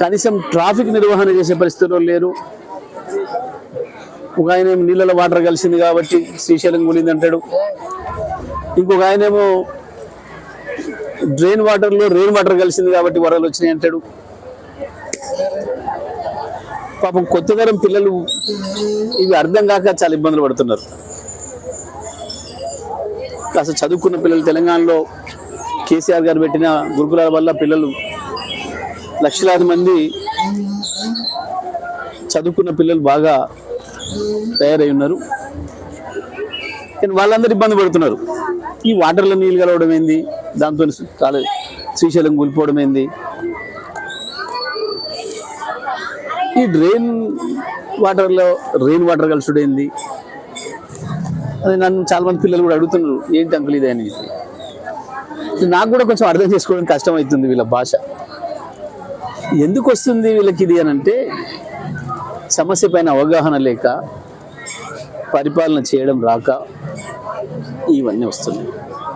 కనీసం ట్రాఫిక్ నిర్వహణ చేసే పరిస్థితుల్లో లేరు. ఒక ఆయన ఏమో నీళ్ళలో వాటర్ కలిసింది కాబట్టి శ్రీశైలం కూలింది అంటాడు. ఇంకొక ఆయనేమో డ్రైన్ వాటర్లో రెయిన్ వాటర్ కలిసింది కాబట్టి వరదలు వచ్చినాయి అంటాడు. పాపం కొత్త తరం పిల్లలు ఇవి అర్థం కాక చాలా ఇబ్బందులు పడుతున్నారు. కాస్త చదువుకున్న పిల్లలు తెలంగాణలో కేసీఆర్ గారు పెట్టిన గురుకులాల వల్ల పిల్లలు లక్షలాది మంది చదువుకున్న పిల్లలు బాగా తయారై ఉన్నారు. కానీ వాళ్ళందరూ ఇబ్బంది పడుతున్నారు. ఈ వాటర్లో నీళ్ళు కలవడం ఏంది? దాంతో కాలేజ్ శ్రీశైలం కూలిపోవడం ఏంది? ఈ డ్రైన్ వాటర్లో రెయిన్ వాటర్ కలుసుడు ఏంది? అది నన్ను చాలా మంది పిల్లలు కూడా అడుగుతున్నారు. ఏంటి అంకుల్ ఇది అని. నాకు కూడా కొంచెం అర్థం చేసుకోవడం కష్టం అవుతుంది వీళ్ళ భాష. ఎందుకు వస్తుంది వీళ్ళకి ఇది అని అంటే సమస్య పైన అవగాహన లేక పరిపాలన చేయడం రాక ఇవన్నీ వస్తున్నాయి.